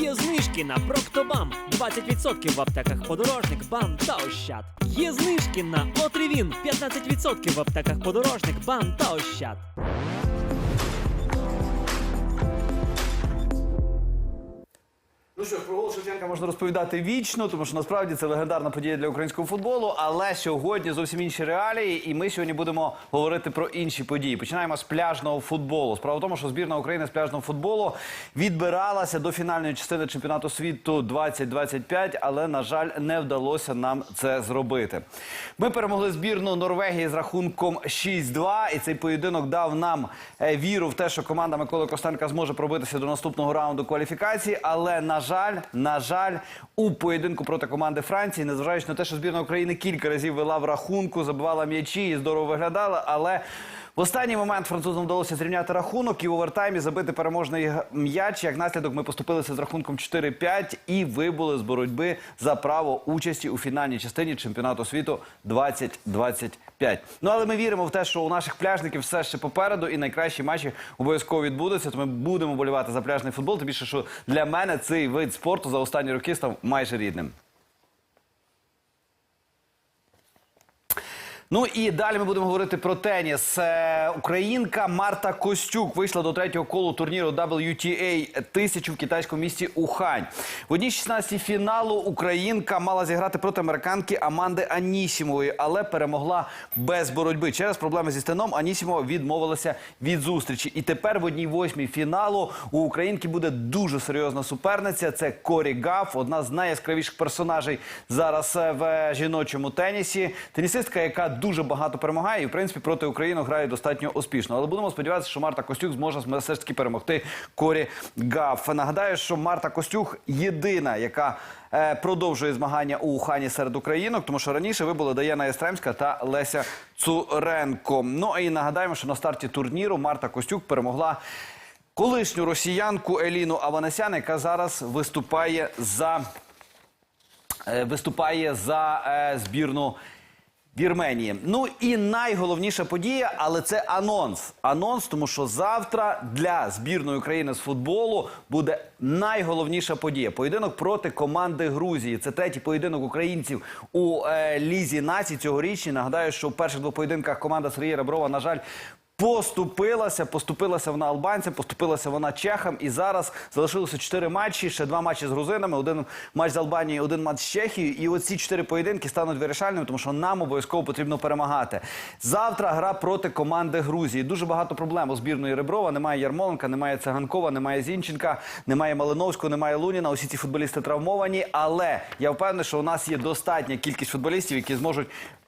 Є знижки на Проктобам 20% в аптеках подорожник, бам та ощад. Є знижки на Отривін 15% в аптеках подорожник, бам та ощад. Що про гол Шевченка можна розповідати вічно, тому що насправді це легендарна подія для українського футболу. Але сьогодні зовсім інші реалії, і ми сьогодні будемо говорити про інші події. Починаємо з пляжного футболу. Справа в тому, що збірна України з пляжного футболу відбиралася до фінальної частини чемпіонату світу 2025, але на жаль, не вдалося нам це зробити. Ми перемогли збірну Норвегії з рахунком 6-2, і цей поєдинок дав нам е, віру в те, що команда Миколи Костенка зможе пробитися до наступного раунду кваліфікації. Але на жаль, на жаль, у поєдинку проти команди Франції, незважаючи на те, що збірна України кілька разів вела в рахунку, забивала м'ячі і здорово виглядала, але в останній момент французам вдалося зрівняти рахунок і в овертаймі забити переможний м'яч. Як наслідок ми поступилися з рахунком 4-5 і вибули з боротьби за право участі у фінальній частині чемпіонату світу 2025. Ну але ми віримо в те, що у наших пляжників все ще попереду, і найкращі матчі обов'язково відбудуться. То ми будемо болівати за пляжний футбол. Тим більше, що для мене цей вид спорту за останні роки став майже рідним. Ну і далі ми будемо говорити про теніс. Е, Українка Марта Костюк вийшла до третього колу турніру WTA 1000 в китайському місті Ухань. В одній 16 фіналу Українка мала зіграти проти американки Аманди Анісімової, але перемогла без боротьби. Через проблеми зі стеном Анісімова відмовилася від зустрічі. І тепер в одній восьмій фіналу у Українки буде дуже серйозна суперниця. Це Корі Гаф, одна з найяскравіших персонажей зараз е, в жіночому тенісі. Тенісистка, яка дуже багато перемагає, і в принципі проти України грає достатньо успішно. Але будемо сподіватися, що Марта Костюк зможе все перемогти Корі Гаф. Нагадаю, що Марта Костюк єдина, яка е, продовжує змагання у Ухані серед українок, тому що раніше вибули Даяна Єстремська та Леся Цуренко. Ну і нагадаємо, що на старті турніру Марта Костюк перемогла. Колишню росіянку Еліну Аванесян, яка зараз виступає за е, виступає за е, збірну Вірменії. Ну і найголовніша подія, але це анонс. Анонс, тому що завтра для збірної України з футболу буде найголовніша подія. Поєдинок проти команди Грузії. Це третій поєдинок українців у е, лізі націй цьогорічній. Нагадаю, що в перших двох поєдинках команда Сергія Реброва, на жаль. Поступилася, поступилася вона албанцям, поступилася вона чехам. І зараз залишилося чотири матчі, ще два матчі з грузинами, один матч з Албанією, один матч з Чехією. І оці чотири поєдинки стануть вирішальними, тому що нам обов'язково потрібно перемагати. Завтра гра проти команди Грузії. Дуже багато проблем у збірної Реброва. Немає Ярмоленка, немає Циганкова, немає Зінченка, немає Малиновського, немає Луніна. Усі ці футболісти травмовані. Але я впевнений, що у нас є достатня кількість футболістів, які зможуть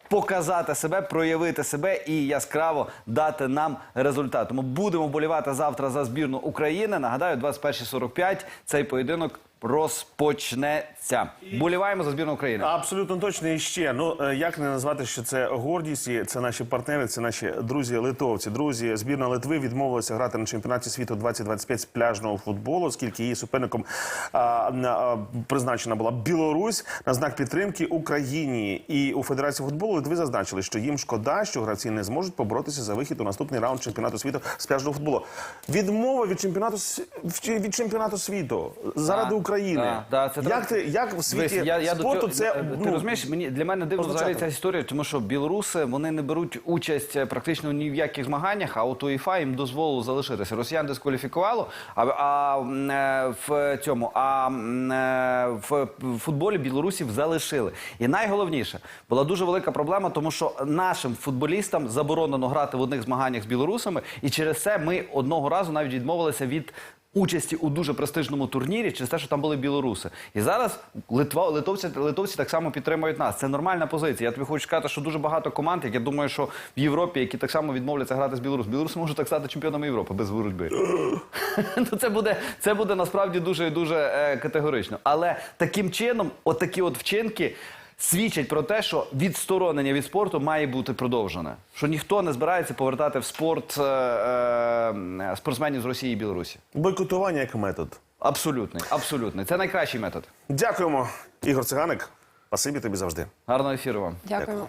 показати себе, проявити себе і яскраво дати нам результат. Тому будемо болівати завтра за збірну України. Нагадаю, 21.45 цей поєдинок розпочнеться. Боліваємо за збірну України. Абсолютно точно і ще. Ну е, як не назвати, що це гордість, і це наші партнери, це наші друзі литовці. Друзі, збірна Литви відмовилася грати на чемпіонаті світу 2025 з пляжного футболу, оскільки її суперником а, а, призначена була Білорусь на знак підтримки Україні. І у Федерації футболу Литви зазначили, що їм шкода, що гравці не зможуть поборотися за вихід у наступний раунд чемпіонату світу з пляжного футболу. Відмова від чемпіонату від чемпіонату світу заради Так, України. так, так, це як ти як в світі я, я спорту цього- це ну, ти розумієш, мені для мене дивно взагалі ця історія, тому що білоруси вони не беруть участь е, практично ні в яких змаганнях, а от УЄФА їм дозволило залишитися. Росіян дискваліфікувало, а, а е, в цьому а е, в футболі білорусів залишили. І найголовніше була дуже велика проблема, тому що нашим футболістам заборонено грати в одних змаганнях з білорусами, і через це ми одного разу навіть відмовилися від. Участі у дуже престижному турнірі через те, що там були білоруси, і зараз Литва литовці, литовці так само підтримують нас. Це нормальна позиція. Я тобі хочу сказати, що дуже багато команд, як я думаю, що в Європі, які так само відмовляться грати з білорусами. Білоруси можуть так стати чемпіонами Європи без боротьби. ну це буде це буде насправді дуже дуже е, категорично. Але таким чином, отакі от вчинки. Свідчать про те, що відсторонення від спорту має бути продовжене. Що ніхто не збирається повертати в спорт е, е, спортсменів з Росії і Білорусі. бойкотування як метод. Абсолютний, абсолютний. Це найкращий метод. Дякуємо, Ігор Циганик. Спасибі тобі завжди. Гарного ефіру вам. Дякуємо.